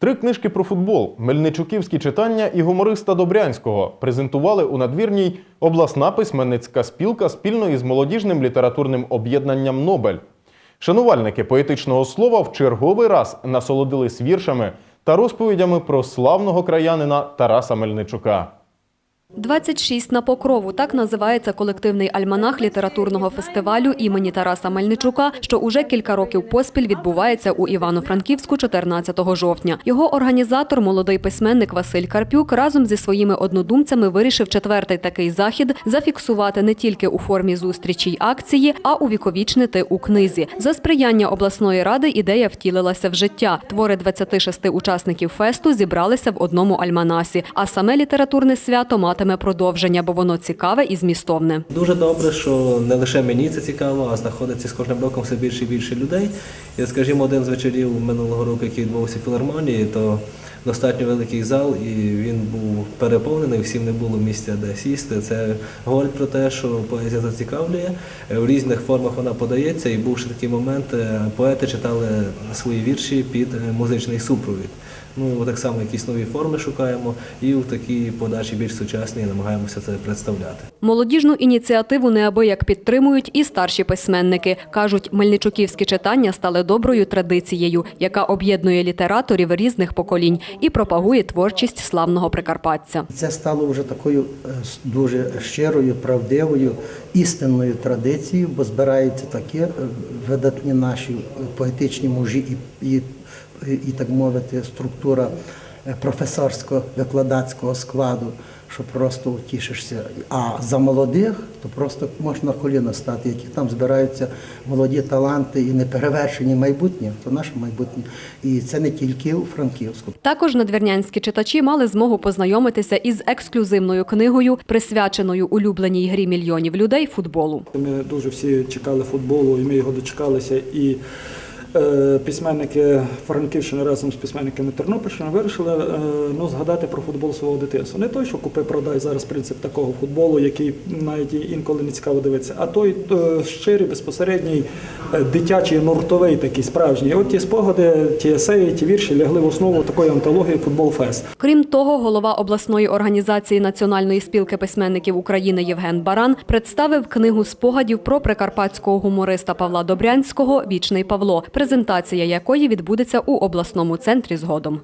Три книжки про футбол, мельничуківські читання і гумориста Добрянського презентували у надвірній обласна письменницька спілка спільно із молодіжним літературним об'єднанням Нобель. Шанувальники поетичного слова в черговий раз насолодились віршами та розповідями про славного краянина Тараса Мельничука. 26 на покрову так називається колективний альманах літературного фестивалю імені Тараса Мельничука, що уже кілька років поспіль відбувається у Івано-Франківську 14 жовтня. Його організатор, молодий письменник Василь Карпюк, разом зі своїми однодумцями вирішив четвертий такий захід зафіксувати не тільки у формі зустрічі й акції, а увіковічнити у книзі. За сприяння обласної ради ідея втілилася в життя. Твори 26 учасників фесту зібралися в одному альманасі, а саме літературне свято матиме продовження, бо воно цікаве і змістовне. Дуже добре, що не лише мені це цікаво, а знаходиться з кожним роком все більше і більше людей. І, скажімо, один з вечорів минулого року, який відбувався в філармонії, то достатньо великий зал, і він був переповнений, всім не було місця, де сісти. Це говорить про те, що поезія зацікавлює. В різних формах вона подається, і був ще такий момент, е, поети читали свої вірші під е, музичний супровід. Ну, так само якісь нові форми шукаємо, і в такій подачі більш сучасній намагаємося це представляти. Молодіжну ініціативу неабияк підтримують і старші письменники. Кажуть, мельничуківські читання стали доброю традицією, яка об'єднує літераторів різних поколінь і пропагує творчість славного прикарпатця. Це стало вже такою е, дуже щирою, правдивою, істинною традицією, бо збираються такі е, видатні наші е, поетичні мужі і, і, і так мовити, структура е, професорсько-викладацького складу, що просто утішишся. А за молодих, то просто можна на коліна стати, які там збираються молоді таланти і неперевершені майбутнє, то наше майбутнє. І це не тільки у Франківську. Також надвірнянські читачі мали змогу познайомитися із ексклюзивною книгою, присвяченою улюбленій грі мільйонів людей футболу. Ми дуже всі чекали футболу, і ми його дочекалися. І письменники Франківщини разом з письменниками Тернопільщини вирішили е, ну, згадати про футбол свого дитинства. Не той, що купи-продай зараз принцип такого футболу, який навіть інколи не цікаво дивитися, а той е, щирий, безпосередній, е, дитячий, нуртовий такий справжній. От ті спогади, ті есеї, ті вірші лягли в основу такої антології Футбол Фест. Крім того, голова обласної організації Національної спілки письменників України Євген Баран представив книгу спогадів про прикарпатського гумориста Павла Добрянського Вічний Павло, презентація якої відбудеться у обласному центрі згодом.